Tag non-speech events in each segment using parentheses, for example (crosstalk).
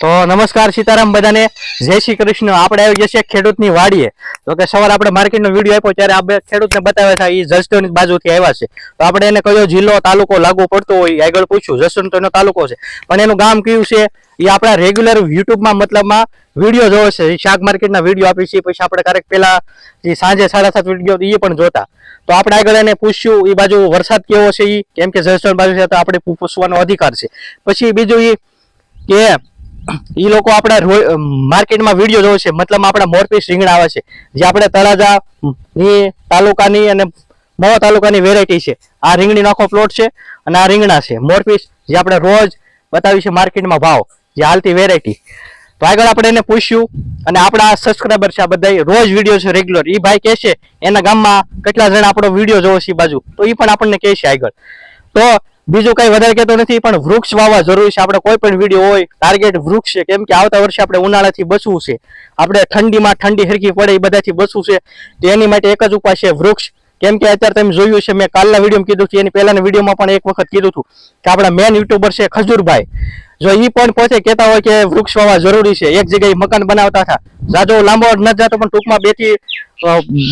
તો નમસ્કાર સીતારામ બધાને. જય શ્રી કૃષ્ણ. આપણે આવી છીએ ખેડૂતની વાડીએ. તો કે સવારે આપણે માર્કેટનો વીડિયો આપ્યો ત્યારે આપણે ખેડૂતને બતાવ્યા હતા એ જસદણની બાજુથી આવ્યા છે. તો આપણે એને કયો જિલ્લો, તાલુકો લાગુ પડતો હોય આગળ પૂછ્યું. જસદણ એનો તાલુકો છે. પણ એનું ગામ કયું છે? એ આપણા રેગ્યુલર યુટ્યુબમાં મતલબમાં વીડિયો જોવે છે. શાક માર્કેટના વીડિયો આપી છે. પછી આપણે ક્યારેક પહેલાં જે સાંજે સાડા સાત વીડિયો એ પણ જોતા. તો આપણે આગળ એને પૂછ્યું એ બાજુ વરસાદ કેવો છે એ કેમ કે જસદણ બાજુ છે તો આપણે પૂછવાનો અધિકાર છે. પછી બીજું એ કે ઈ લોકો આપણા માર્કેટમાં વીડિયો જોવે છે. મતલબ આપણા મોરપીસ રીંગણા આવે છે. જે આપણે તળાજા ની તાલુકાની અને મહા તાલુકાની વેરાયટી છે. આ રીંગણી આખો પ્લોટ છે અને આ રીંગણા છે. મોરપીસ જે આપણે રોજ બતાવી છે માર્કેટમાં ભાવ, જે હાલતી વેરાયટી તો આગળ આપણે એને પૂછ્યું અને આપણા સબસ્ક્રાઈબર છે આ બધા રોજ વીડિયો છે રેગ્યુલર એ ભાઈ કહે છે, એના ગામમાં કેટલા જણા આપણો વીડિયો જોવો છે બાજુ. તો એ પણ આપણને કહે છે આગળ. તો બીજું કઈ વધારે કહેતો નથી, પણ વૃક્ષ વાવવા જરૂરી છે. આપણે કોઈ પણ વીડિયો હોય ટાર્ગેટ વૃક્ષ છે. કેમ કે આવતા વર્ષે આપણે ઉનાળાથી બચવું છે. આપણે ઠંડીમાં ઠંડી હરખી પડે, એ બધાથી બચવું છે. તો એની માટે એક જ ઉપાય છે વૃક્ષ કેમ કે અત્યારે તમે જોયું છે મેં કાલના વિડીયોમાં કીધું છે, એની પહેલાના વિડીયોમાં પણ એક વખત કીધું હતું કે આપણા મેન યુટ્યુબર છે ખજૂરભાઈ. જો એ પણ પોતે કહેતા હોય કે વૃક્ષ વાવવા જરૂરી છે, એક જગ્યાએ મકાન બનાવતા હતા. જાજો લાંબો ન જતો, પણ ટૂંકમાં બેથી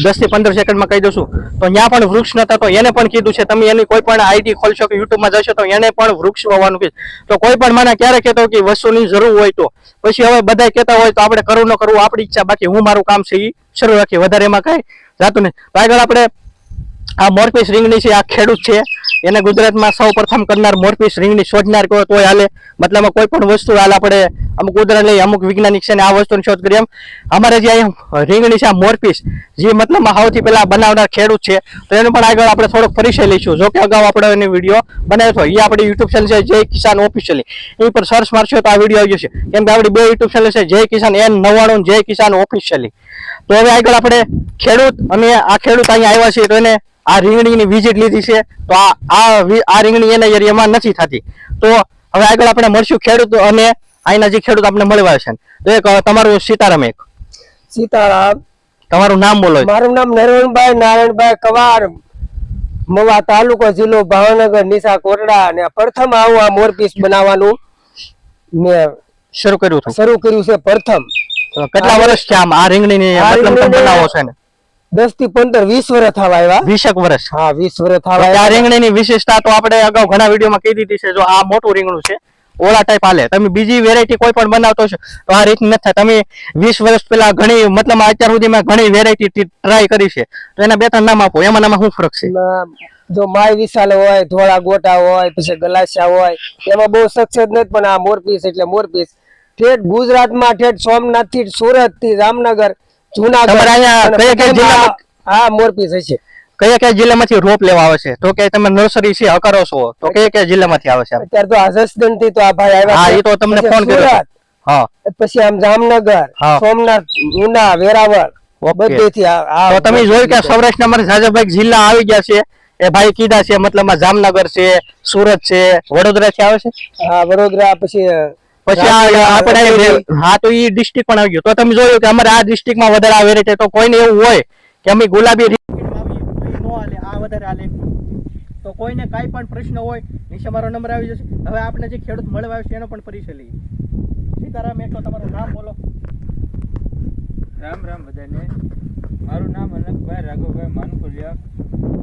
દસથી પંદર સેકન્ડમાં કહી દઉં છું. તો ત્યાં પણ વૃક્ષ નતા તો એને પણ કીધું છે, તમે એની કોઈ પણ આઈડી ખોલશો કે યુટ્યુબમાં જશો તો એને પણ વૃક્ષ વાવવાનું કીધું. તો કોઈ પણ મને ક્યારે કહેતો કે વસ્તુની જરૂર હોય તો. પછી હવે બધા કહેતા હોય તો આપણે કરવું ન કરવું, આપણી ઈચ્છા, બાકી હું મારું કામ છે એ શરૂ રાખી વધારે એમાં કઈ જાતું નહીં. આગળ આપણે આ મોરપીસ રીંગણી છે, આ ખેડૂત છે. એને ગુજરાતમાં સૌ પ્રથમ કરનાર મોરપીસ રીંગણી શોધનાર કહો તોય હાલે. મતલબ કોઈ પણ વસ્તુ હાલ આપણે અમુક ઉદાહરણ લઈએ, અમુક વૈજ્ઞાનિક છે આ વસ્તુની શોધ કરી એમ. અમારે જે અહીંયા રીંગણી છે આ મોરપીસ, જે મતલબ સૌથી પહેલાં બનાવનાર ખેડૂત છે, તો એનો પણ આગળ આપણે થોડોક પરિચય લઈશું. જો કે અગાઉ આપણે એની વીડિયો બનાવ્યો હતો. એ આપણી યુટ્યુબ ચેનલ છે, જય કિસાન ઓફિશિયલી એ પર સર્ચ મારશો તો આ વીડિયો આવી જશે. કેમ કે આપણી બે યુટ્યુબ ચેનલ છે, જય કિસાન એન નવ્વાણું, જય કિસાન ઓફિશિયલી તો હવે આગળ આપણે ખેડૂત અને આ ખેડૂત અહીંયા આવ્યા છીએ, તો એને આ રીંગણીની વિઝિટ લીધી છે તો આ આ રીંગણી એના એરિયામાં નથી થતી. તો હવે આગળ આપણે મળશું ખેડૂત અને અહીંના જે ખેડૂત આપણે મળવા છે. તો એક તમારું સીતારામ એક. સીતારામ. તમારું નામ બોલો. મારું નામ નરવણભાઈ નારાયણભાઈ કવાર. મવા તાલુકો જિલ્લો ભાવનગર નિશા કોરડા અને પ્રથમ આવું આ મોરપીસ બનાવવાનું મેં શરૂ કર્યું શરૂ કર્યું છે પ્રથમ. કેટલા વર્ષ છે આમ આ રીંગણી ને મતલબ બનાવો છે ને દસથી પંદર વીસ વર્ષ થવા આવ્યા. વીસેક વર્ષ હા વીસ વર્ષ થવા આ રીંગણી ની વિશેષતા તો આપણે અગાઉ ઘણા વિડીયોમાં કહી દીધી છે. જો આ મોટું રીંગણું છે ઓલા ટાઈપ હાલે. તમે બીજી વેરાયટી કોઈ પણ બનાવતો છો તો આ રીત નથી તમે વીસ વર્ષ પહેલા ઘણી મતલબ અત્યાર સુધીમાં ઘણી વેરાયટી ટ્રાય કરી છે. તો એના બે ત્રણ નામ આપો. એમાં નામાં શું ફરક છે? જો માય વિશાલ હોય ધોળા ગોટા હોય પછી ગલાસિયા હોય એમાં બહુ સક્સેસ નથી પણ આ મોરપીસ એટલે મોરપીસ. ઠેઠ ગુજરાતમાં ઠેઠ સોમનાથથી સુરતથી જામનગર હા કયા કયા જિલ્લામાંથી રોપ લેવા આવે છે? તો કે તમે નર્સરી છે તો કયા કયા જિલ્લામાંથી આવે છે અત્યારે તો આજસદનથી તો આ ભાઈ આવ્યા હા એ તો તમને પછી ફોન કર્યો હા. પછી આમ જામનગર સોમનાથ ઉના વેરાવળ. બધેથી આ- આ તો તમે જોયું કે સૌરાષ્ટ્રના અમારે જાજાભાઈ જિલ્લા આવી ગયા છે એ ભાઈ કીધા છે મતલબ જામનગર છે સુરત છે વડોદરા થી આવે છે? હા વડોદરા પછી પછી આપણે હા તો એ ડિસ્ટ્રિક્ટ પણ આવી ગયો તો તમે જોયું કે અમારે આ ડિસ્ટ્રિક્ટમાં વધારે આવે છે. તો કોઈને એવું હોય કે અમે ગુલાબી આ વધારે હાલે. તો કોઈને કાંઈ પણ પ્રશ્ન હોય નીચે મારો નંબર આવી જશે. હવે આપણે જે ખેડૂત મળવા આવ્યો છે એનો પણ પરિચય લઈએ. સીતારામ એટલો તમારું નામ બોલો. રામ રામ બધાને. મારું નામ અનંતભાઈ રાઘવભાઈ માનકુલિયા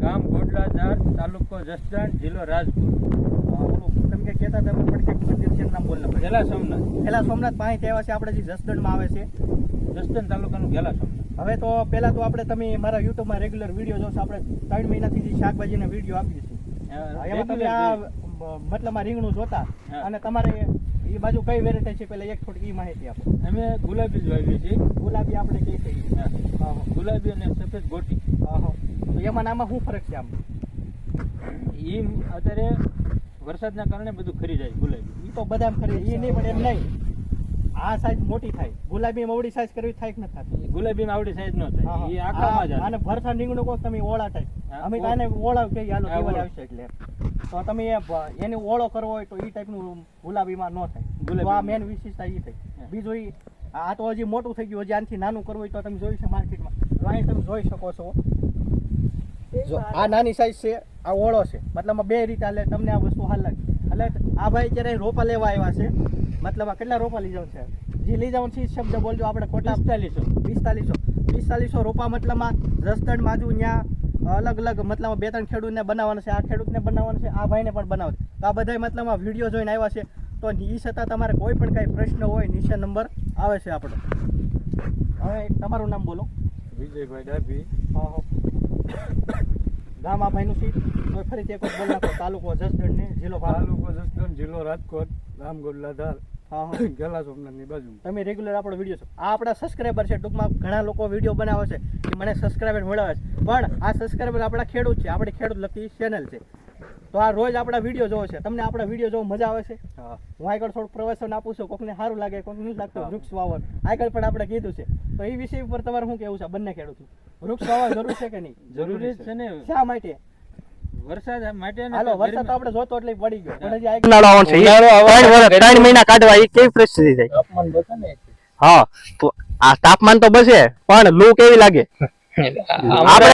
ગામ ગોડલાધાર તાલુકો જસદણ જિલ્લો રાજકોટ તમે કે કહેતા તમે પણ કે મંદિર નામ બોલના ગેલા સોમનાથ. પેલા સોમનાથ પાણી કહેવા છે આપણે જે જસદણમાં આવે છે. જસદણ તાલુકાનું ગેલા સોમનાથ. હવે તો પહેલાં તો આપણે તમે મારા યુટ્યુબમાં રેગ્યુલર વીડિયો જોશો આપણે ત્રણ મહિનાથી જે શાકભાજીના વીડિયો આપીએ છીએ. એમાં તમે આ જોઈએ. મતલબ આ રીંગણું જોતા અને તમારે એ બાજુ કઈ વેરાયટી છે પેલા એક થોડી ઈ માહિતી આપો. અમે ગુલાબી જ વાવીએ છીએ. ગુલાબી આપણે કઈ કહીએ. ગુલાબી અને સફેદ ગોટી. તો એમાં આમાં શું ફરક છે આમ? ઈ અત્યારે વરસાદના કારણે બધું ખરી જાય ગુલાબી. ઈ તો બધા ખરી ઈ નહીં પણ એમ નહીં. આ સાઈઝ મોટી થાય. ગુલાબી આવડી સાઈઝ કરવી થાય કે ન થાય ગુલાબી આવડી સાઈઝ ન થાય. એ આખામાં જ અને ભરથા રીંગણું કહો તમે ઓળા થાય અમે આને ઓળા કહીએ યાલો હા, આવશે એટલે. તો તમે એ એની ઓળો કરવો હોય તો ઈ ટાઈપનું ગુલાબીમાં ન થાય. ગુલાબી આ મેન વિશેષતા ઈ થઈ. બીજું ઈ આ તો હજી મોટું થઈ ગયું હજી આનાથી નાનું કરવું હોય તો તમે જોઈ છે માર્કેટમાં. તો અહીં તમે જોઈ શકો છો. જો આ નાની સાઈઝ છે આ ઓળો છે. મતલબ બે રીતે એટલે તમને આ વસ્તુ હાલ લાગે. એટલે આ ભાઈ જ્યારે રોપા લેવા આવ્યા છે. મતલબ આ કેટલા રોપા લઈ જવાનું છે? જે લઈ જવાનું છે એ શબ્દ બોલજો આપણે ખોટા પિસ્તાલીસો. પિસ્તાલીસો. પિસ્તાલીસો રોપા મતલબમાં રસદણ બાજુ ત્યાં અલગ અલગ મતલબ બે ત્રણ ખેડૂતને બનાવવાનું છે આ ખેડૂતને બનાવવાનું છે આ ભાઈને પણ બનાવવાનું છે. તો આ બધા મતલબમાં વીડિયો જોઈને આવ્યા છે. તો એ છતાં તમારે કોઈ પણ કાંઈ પ્રશ્ન હોય નીચે નંબર આવે છે આપણો. હવે તમારું નામ બોલો. વિજયભાઈ ડાભી. હા હા. ગામ આ ભાઈનું છે તો ફરીથી એક વખત બોલ નાખો તાલુકો જસદણ ને જિલ્લો. તાલુકો જસદણ જિલ્લો રાજકોટ ગામ ગોડલા ધાર હા હા. (coughs) ગેલા સોમનાથની બાજુમાં. તમે રેગ્યુલર આપણો વીડિયો છો. આ આપણા સબસ્ક્રાઈબર છે. ટૂંકમાં ઘણા લોકો વીડિયો બનાવે છે. કે મને સબસ્ક્રાઈબર મળાવે છે. પણ આ સબસ્ક્રાઈબર આપણા ખેડૂત છે. આપણે ખેડૂત લખી ચેનલ છે. તો આ રોજ આપણા વીડિયો જોવો છે. તમને આપણા વીડિયો જોવો મજા આવે છે? હા. આગળ થોડુંક પ્રવચન આપું છું. કોકને સારું લાગે કોક નથી લાગતું વૃક્ષ વાવર આગળ પણ આપણે કીધું છે. તો એ વિષય ઉપર તમારે શું કેવું છે? બંને ખેડૂત. વૃક્ષ વાવર જરૂર છે કે નહીં? જરૂરી છે. ને શા માટે? વરસાદ માટે હાલો વરસાદ તો આપણે જોતો એટલે પડી ગયો. પણ હજી ઉનાળો આવવાનો છે ત્રણ વર્ષ, ગરમી- ત્રણ મહિના કાઢવા એ કેવી પરિસ્થિતિ થાય તાપમાન ને હા તો આ તાપમાન તો બસે પણ લૂ કેવી લાગે? (laughs) આપણે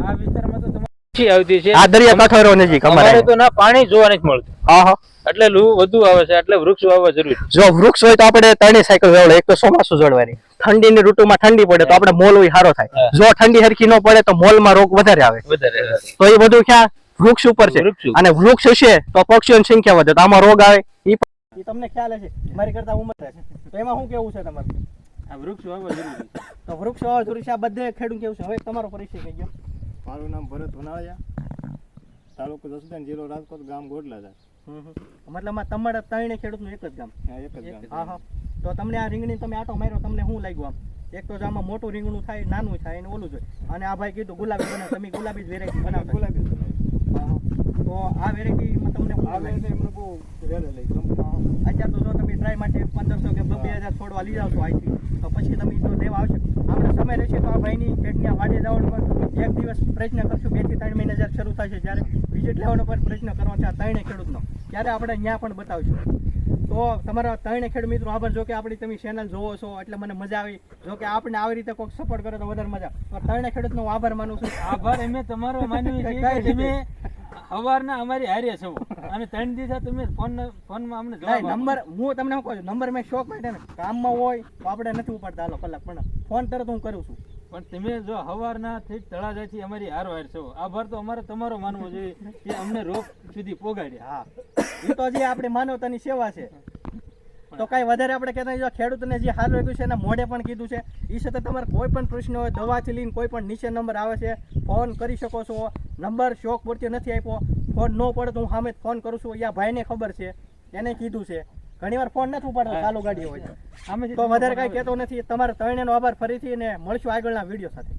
આ વિસ્તારમાં તો આવતી છે. આ દરિયા કાંઠો નજીક અમારે તો ના પાણી જોવા નથી મળતું. હા હા એટલે લૂ વધુ આવે છે એટલે વૃક્ષ વાવવા જરૂરી જો વૃક્ષ હોય તો આપણે ત્રણેય સાયકલ વાવડે એક તો ચોમાસું જોડવાની. ઠંડીની ઋતુમાં ઠંડી પડે તો આપણે મોલ હોય સારો થાય. જો ઠંડી હરખી ન પડે તો મોલમાં રોગ વધારે આવે. વધારે તો એ બધું ક્યાં? વૃક્ષ ઉપર છે. અને વૃક્ષ હશે તો પક્ષીઓની સંખ્યા વધે. તો આમાં રોગ આવે. એ તમને ખ્યાલ હશે. મારી કરતા ઉંમર છે. તો એમાં શું કેવું છે તમારું? આ વૃક્ષ વાવવા જરૂરી તો વૃક્ષ વાવવા જરૂરી છે. આ બધે ખેડૂત કેવું છે? હવે તમારો પરિચય કહી ગયો મારું નામ ભરત વનાળિયા. તાલુકો જસદન જિલ્લો રાજકોટ ગામ ગોડલાદાર મતલબ તમારા ત્રણે ખેડૂતનું એક જ ગામ? એક જ ગામ. હા હા. તો તમને આ રીંગણી તમે આટો માર્યો તમને શું લાગ્યું આમ? એક તો આમાં મોટું રીંગણું થાય નાનું થાય અને ઓલું જોઈએ અને આ ભાઈ કીધું ગુલાબી બનાવ તમે ગુલાબી જ વેરાયટી બનાવ ગુલાબી બનાવ્યું. હા, હા. તો આ વેરાયટીમાં તમને આવે લાગે એમને બહુ વેલે લઈ. અત્યારે તો જો તમે ટ્રાય માટે પંદરસો કે બે હજાર છોડવા લઈ છો અહીંથી તો પછી તમે તો દેવા આવશે. આપણે સમય રહેશે તો આ ભાઈની પેટની વાડે જવાનું પણ એક દિવસ પ્રયત્ન કરશું. બેથી ત્રણ મહિના જ્યારે શરૂ થશે જ્યારે વિઝિટ લેવાનો પણ પ્રયત્ન કરવાનો છે આ ત્રણે ખેડૂતનો. ત્યારે આપણે ત્યાં પણ બતાવશું. તો તમારા ત્રણે ખેડ મિત્રો આભાર. જો કે આપણી તમે ચેનલ જોવો છો એટલે મને મજા આવી. જો કે આપણે આવી રીતે કોઈક સપોર્ટ કરે તો વધારે મજા પણ ત્રણે ખેડૂતનો આભાર માનું છું. આભાર અમે તમારો માનવી તમે સવારના અમારી હારે છો. અને ત્રણ દિવસ તમે ફોન ફોનમાં અમને જવાબ નંબર હું તમને શું કહું છું? નંબર મેં શોખ માટે ને કામમાં હોય તો આપણે નથી ઉપાડતા હાલો કલાક પણ. ફોન તરત હું કરું છું. પણ તમે જો સવારના થી તળાજાથી અમારી હાર વાર છો. આભાર તો અમારે તમારો માનવો જોઈએ કે અમને રોગ સુધી પોગાડ્યા. હા. એ તો જે આપણી માનવતાની સેવા છે. તો કાંઈ વધારે આપણે કહેતા. જો ખેડૂતને જે હાલ વાગ્યું છે એના મોઢે પણ કીધું છે. એ છતાં તમારે કોઈ પણ પ્રશ્ન હોય દવાથી લઈને કોઈ પણ નીચે નંબર આવે છે ફોન કરી શકો છો. નંબર શોખ પૂરતી નથી આપ્યો. ફોન ન પડે તો હું સામે ફોન કરું છું. યા ભાઈને ખબર છે. એને કીધું છે. ઘણી વાર ફોન નથી ઉપાડતો ચાલુ ગાડી હોય તો. વધારે કાંઈ કહેતો નથી. તમારે ત્રણેયનો આભાર ફરીથી ને મળશું આગળના વીડિયો સાથે.